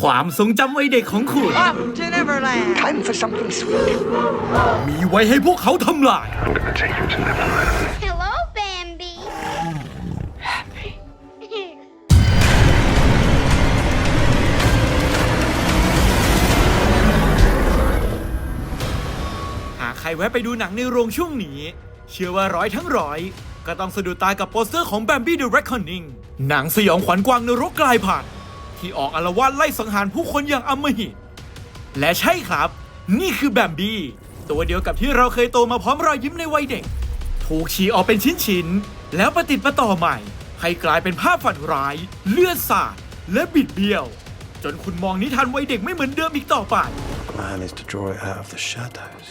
ความทรงจำวัยเด็กของคุณ Up to Neverland. Time for something sweet. มีไว้ให้พวกเขาทำลาย I'm gonna take you to Neverland. Hello, Bambi. Happy. หากใครแวะไปดูหนังในโรงช่วงนี้ เชื่อว่าร้อยทั้งร้อย ก็ต้องสะดุดตากับโปสเตอร์ของ Bambi the Reckoning หนังสยองขวัญกวางนรกกลายพันธุ์ ที่ออกอารวาสไล่สังหารผู้คนอย่างอำมหิตและใช่ครับ นี่คือแบมบี้ตัวเดียวกับที่เราเคยโตมาพร้อมรอยยิ้มในวัยเด็ก ถูกฉีกออกเป็นชิ้นๆแล้วประติดประต่อใหม่ ให้กลายเป็นภาพฝันร้าย เลือดสาดและบิดเบี้ยว จนคุณมองนิทานวัยเด็กไม่เหมือนเดิมอีกต่อไป Plan is to draw it out of the shadows.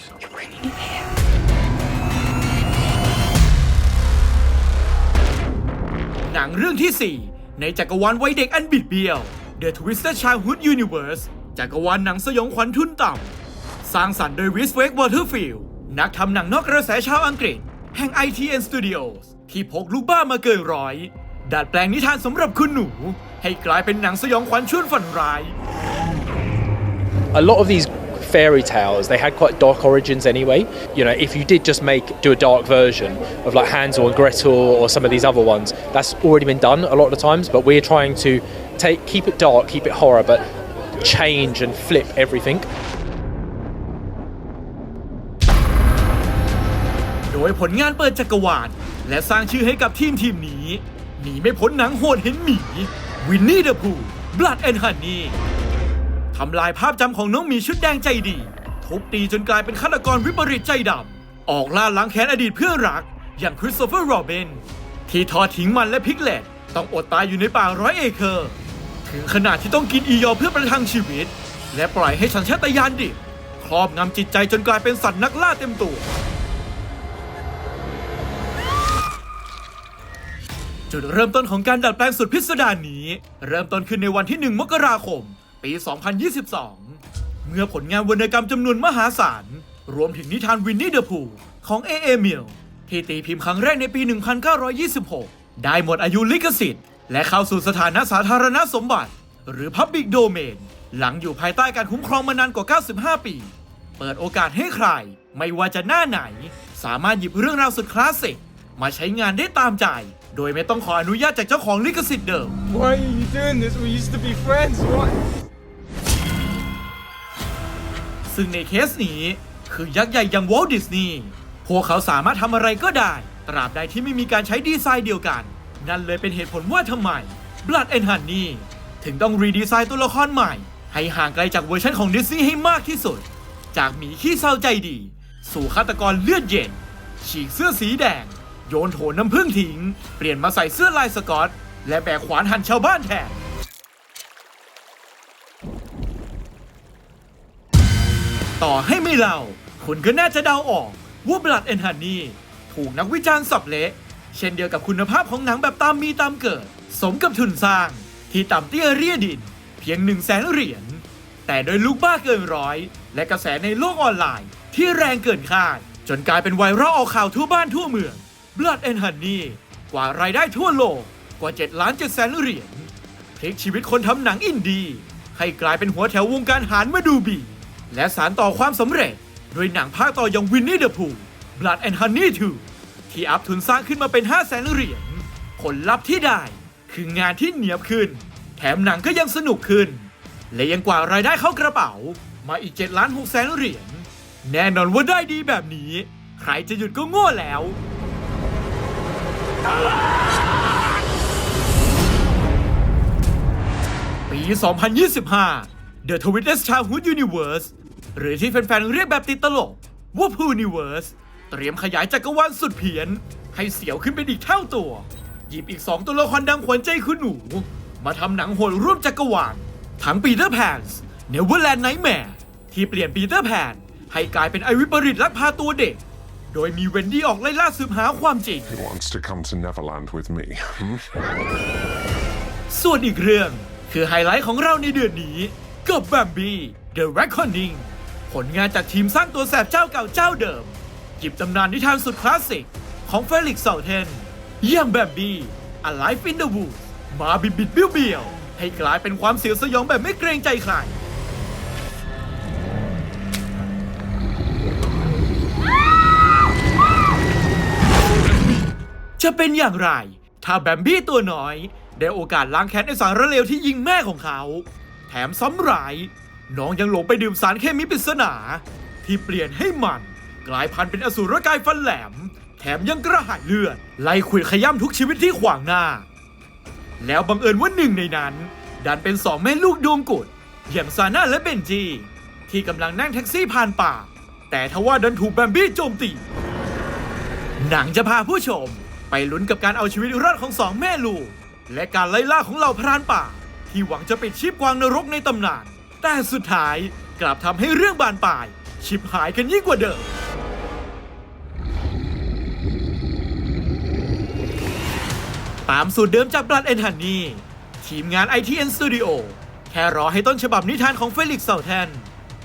หนังเรื่องที่4 ในจักรวาลวัยเด็กอันบิดเบี้ยว The Twisted Childhood Universe จักรวาลหนังสยองขวัญทุนต่ำ สร้างสรรค์โดยวิสเวกวอเตอร์ฟิลด์นักทำหนังนอกกระแสชาวอังกฤษ แห่ง ITN Studios ที่พกลูกบ้ามาเกินร้อย ดัดแปลงนิทานสำหรับคุณหนู ให้กลายเป็นหนังสยองขวัญชวนฝันร้าย a lot of these fairy tales they had quite dark origins anyway you know if you did just make do a dark version of like Hansel and Gretel or some of these other ones that's already been done a lot of the times but we're trying to take keep it dark keep it horror but change and flip everything โดยผลงานเปิดจักรวาล และสร้างชื่อให้กับทีมทีมนี้ หนีไม่พ้นหนังโหดเห็นหมี วินนี่เดอะพูบลัดแอนฮันนี่ ทำลายภาพจำของน้องหมีชุดแดงใจดี ทุบตีจนกลายเป็นฆาตกรวิปริตใจดำออกล่าล้างแค้นอดีตเพื่อนรัก อย่างคริสโตเฟอร์โรบินที่ทอดทิ้งมันและพิกเลตต้องอดตายอยู่ในป่าร้อยเอเคอร์ ถึงขนาดที่ต้องกินอียอเพื่อประทังชีวิต และปล่อยให้สัญชาตญาณดิบครอบงำจิตใจจนกลายเป็นสัตว์นักล่าเต็มตัว จุดเริ่มต้นของการดัดแปลงสุดพิสดารนี้ เริ่มต้นขึ้นในวันที่ 1 มกราคม ปี 2022 เมื่อผลงานวรรณกรรมจำนวนมหาศาล รวมถึงนิทานวินนี่เดอะพูของ A.A. m i l ที่ตีพิมพ์ครั้งแรกในปี 1926 ได้หมดอายุลิขสิทธิ์ และเข้าสู่สถานะสาธารณสมบัติ หรือ Public Domain หลังอยู่ภายใต้การคุ้มครองมานานกว่า 95 ปี เปิดโอกาสให้ใคร ไม่ว่าจะหน้าไหน สามารถหยิบเรื่องราวสุดคลาสสิกมาใช้งานได้ตามใจ โดยไม่ต้องขออนุญาตจากเจ้าของลิขสิทธิ์เดิม Why are you doing this? We used to be friends. What? ซึ่งในเคสนี้ คือยักษ์ใหญ่อย่างวอลดิสนีย์พวกเขาสามารถทำอะไรก็ได้ ตราบใดที่ไม่มีการใช้ดีไซน์เดียวกัน นั่นเลยเป็นเหตุผลว่าทำไม Blood and Honey ถึงต้องรีดีไซน์ตัวละครใหม่ ให้ห่างไกลจากเวอร์ชันของดิสนีย์ให้มากที่สุด จากหมีขี้เศร้าใจดี สู่ฆาตกรเลือดเย็น ฉีกเสื้อสีแดง โยนโถน้ำผึ้งทิ้ง เปลี่ยนมาใส่เสื้อลายสกอต และแบกขวานหั่นชาวบ้านแทน ต่อให้ไม่เล่าคุณก็น่าจะเดาออกว่า Blood and Honey ถูกนักวิจารณ์สับเละเช่นเดียวกับคุณภาพของหนังแบบตามมีตามเกิด สมกับทุนสร้าง ที่ต่ำเตี้ยเรียดิน เพียง1นึ่งแสนเหรียญแต่โดยลูกบ้าเกินร้อย และกระแสในโลกออนไลน์ ที่แรงเกินคาด จนกลายเป็นไวรัลออกข่าวทั่วบ้านทั่วเมือง Blood and Honey กว่ารายได้ทั่วโลกกว่า7ล้าน7แสนเหรียญพลิกชีวิตคนทำหนังอินดี ให้กลายเป็นหัวแถววงการหารมาดูบี และสารต่อความสำเร็จ ด้วยหนังภาคต่ออย่างวินนี่เดอะพูล Blood and Honey 2 ที่อัพทุนสร้างขึ้นมาเป็น 5 0 0แสนเหรียญผลลัพธ์ที่ได้ คืองานที่เนียบขึ้น แถมหนังก็ยังสนุกขึ้น และยังกว่ารายได้เข้ากระเป๋า มาอีก7ล้าน6แสนเหรียญแน่นอนว่าได้ดีแบบนี้ ใครจะหยุดก็โง่แล้ว ปี 2025 The Twisted Childhood Universe หรือที่แฟนๆ เรียกแบบติดตลก ว่า Pooniverse เตรียมขยายจักรวาลสุดเพี้ยน ให้เสียวขึ้นเป็นอีกเท่าตัว หยิบอีก 2 ตัวละครดังขวัญใจคุณหนู มาทำหนังโหดร่วมจักรวาล ทั้งปีเตอร์แพนส์ Neverland Nightmare ที่เปลี่ยนปีเตอร์แพนให้กลายเป็นไอวิปริตลักพาตัวเด็ก โดยมีเวนดี้ออกไล่ล่าสืบหาความจริง Who wants to come to Neverland with me? Hmm? ส่วนอีกเรื่องคือไฮไลท์ของเราในเดือนนี้ กับ Bambi The Reckoning ผลงานจากทีมสร้างตัวแสบเจ้าเก่าเจ้าเดิม หยิบตำนานนิทานสุดคลาสสิก ของเฟลิกซ์เซาเทนอย่าง Bambi Alive in the Woods มาบิดบิดเบี้ยวเบี้ยวให้กลายเป็นความเสียวสยองแบบไม่เกรงใจใครจะเป็นอย่างไร ถ้าแบมบี้ตัวน้อย ได้โอกาสล้างแค้นไอสารเลวที่ยิงแม่ของเขา แถมซ้ำร้าย น้องยังหลงไปดื่มสารเคมีปริศนา ที่เปลี่ยนให้มัน กลายพันธุ์เป็นอสูรกายฟันแหลม แถมยังกระหายเลือด ไล่ขวิดขย้ำทุกชีวิตที่ขวางหน้า แล้วบังเอิญว่าหนึ่งในนั้น ดันเป็นสองแม่ลูกดวงกุดอย่างซาน่าและเบนจี ที่กำลังนั่งแท็กซี่ผ่านป่า แต่ทว่าดันถูกแบมบี้โจมตีหนังจะพาผู้ชมไปลุ้นกับการเอาชีวิตรอดของสองแม่ลูก และการไล่ล่าของเหล่าพรานป่า ที่หวังจะปิดชีพกวางนรกในตำนาน แต่สุดท้ายกลับทำให้เรื่องบานปลาย ชิบหายกันยิ่งกว่าเดิม ตามสูตรเดิมจาก Blood and Honey ทีมงาน ITN Studio แค่รอให้ต้นฉบับนิทานของเฟลิกซ์เซาแทน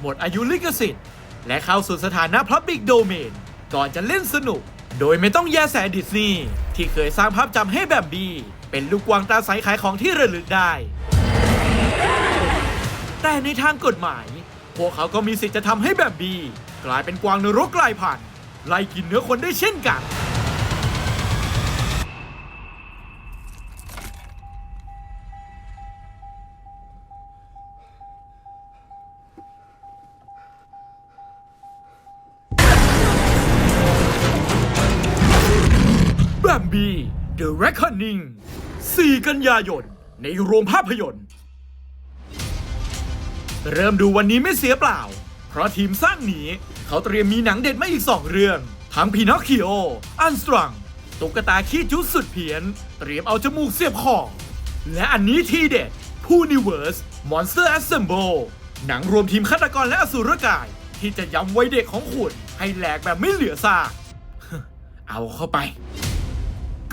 หมดอายุลิขสิทธิ์ และเข้าสู่สถานะ Public Domain ก่อนจะเล่นสนุก โดยไม่ต้องแยแสดิสนีย์ที่เคยสร้างภาพจำให้แบบบีเป็นลูกวางตาใสขายของที่ระลึกได้ แต่ในทางกฎหมาย พวกเขาก็มีสิทธิ์จะทำให้แบบบี กลายเป็นกวางนรกกลายพันธุ์ไล่กินเนื้อคนได้เช่นกัน แบมบี้ The Reckoning 4 กันยายน ในโรงภาพยนตร์ เริ่มดูวันนี้ไม่เสียเปล่า เพราะทีมสร้างนี้เขาเตรียมมีหนังเด็ดมาอีก 2 เรื่อง ทั้งพีนอคคิโอ อันสตรัง ตุ๊กตาขี้จุดสุดเพี้ยน เตรียมเอาจมูกเสียบคอและอันนี้ทีเด็ดผู้นิเวิร์ส Monster Assemble หนังรวมทีมฆาตกรและอสูรกาย ที่จะย้ำวัยเด็กของคุณ ให้แหลกแบบไม่เหลือซากเอาเข้าไป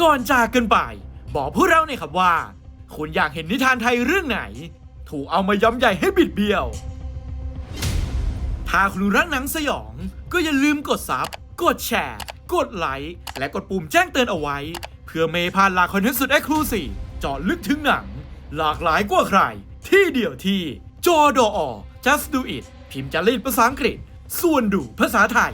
ก่อนจากกันไป บอกพวกเราหน่อยครับว่า คุณอยากเห็นนิทานไทยเรื่องไหน ถูกเอามาย้ำใหญ่ให้บิดเบี้ยว ถ้าคุณรักหนังสยอง ก็อย่าลืมกดซับ กดแชร์ กดไลค์ และกดปุ่มแจ้งเตือนเอาไว้ เพื่อไม่พลาดหลากคอนเทนต์สุดเอ็กซ์คลูซีฟเจาะลึกถึงหนัง หลากหลายกว่าใคร ที่เดียวที่จอดอ just do it พิมพ์จารีตภาษาอังกฤษ ส่วนดูภาษาไทย